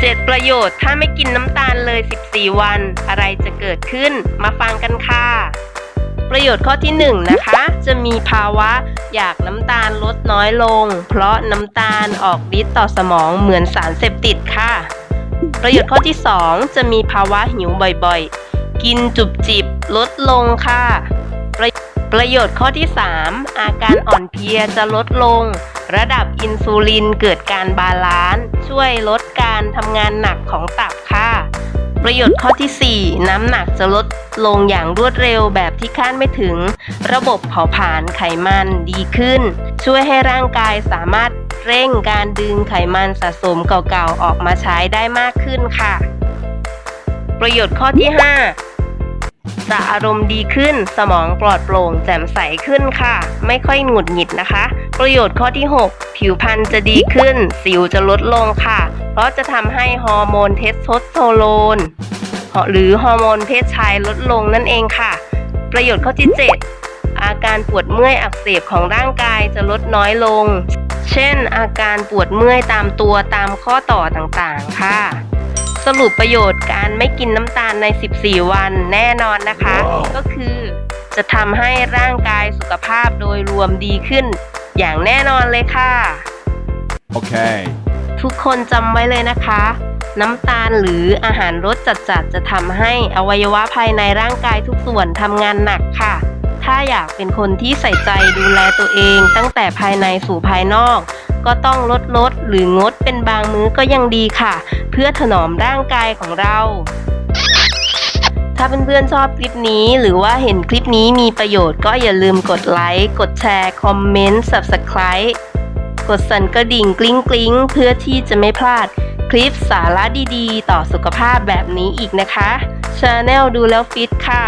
7 ประโยชน์ถ้าไม่กินน้ำตาลเลย 14 วัน อะไรจะเกิดขึ้นมาฟังกันค่ะ ประโยชน์ข้อที่ 1 นะคะ จะมีภาวะอยากน้ำตาลลดน้อยลง เพราะน้ำตาลออกฤทธิ์ต่อสมองเหมือนสารเสพติดค่ะ ประโยชน์ข้อที่ 2 จะมีภาวะหิวบ่อยๆ กินจุบจิบลดลงค่ะประประโยชน์ข้อที่ 3 อาการอ่อนเพลียจะลดลง ระดับอินซูลินเกิดการบาลานซ์ช่วยลด การทำงานหนักของตับค่ะ ประโยชน์ข้อที่ 4 น้ำหนักจะลดลงอย่างรวดเร็วแบบที่คาดไม่ถึง ระบบเผาผลาญไขมันดีขึ้น ช่วยให้ร่างกายสามารถเร่งการดึงไขมันสะสมเก่าๆ ออกมาใช้ได้มากขึ้นค่ะ ประโยชน์ข้อที่ 5 จะอารมณ์ดีขึ้น สมองปลอดโปร่งแจ่มใสขึ้นค่ะ ไม่ค่อยหงุดหงิดนะคะ ประโยชน์ข้อที่ 6 ผิวพรรณจะดีขึ้น สิวจะลดลงค่ะ เพราะจะทำให้ฮอร์โมนเทสโทสเตอโรนหรือฮอร์โมนเพศชายลดลงนั่นเองค่ะ ประโยชน์ข้อที่ 7 อาการปวดเมื่อยอักเสบของร่างกายจะลดน้อยลง เช่น อาการปวดเมื่อยตามตัวตามข้อต่อต่างๆ ค่ะ สรุปประโยชน์การไม่กินน้ำตาลใน 14 วันแน่นอนนะคะ ก็คือจะทำให้ร่างกายสุขภาพโดยรวมดีขึ้น อย่างแน่นอนเลยค่ะ Okay. ทุกคนจำไว้เลยนะคะ น้ำตาลหรืออาหารรสจัดๆ จะทำให้อวัยวะภายในร่างกายทุกส่วนทำงานหนักค่ะ ถ้าอยากเป็นคนที่ใส่ใจดูแลตัวเอง ตั้งแต่ภายในสู่ภายนอก ก็ต้องลดลดหรืองดเป็นบางมื้อก็ยังดีค่ะ เพื่อถนอมร่างกายของเรา ถ้าเพื่อนๆชอบคลิปนี้หรือว่าเห็นคลิปนี้มีประโยชน์ก็อย่าลืมกดไลค์ กดแชร์ คอมเมนต์ Subscribe กดสั่นกระดิ่งกลิ้งกลิ้งเพื่อที่จะไม่พลาดคลิปสาระดีๆ ต่อสุขภาพแบบนี้อีกนะคะชาแนลดูแล้วฟิตค่ะ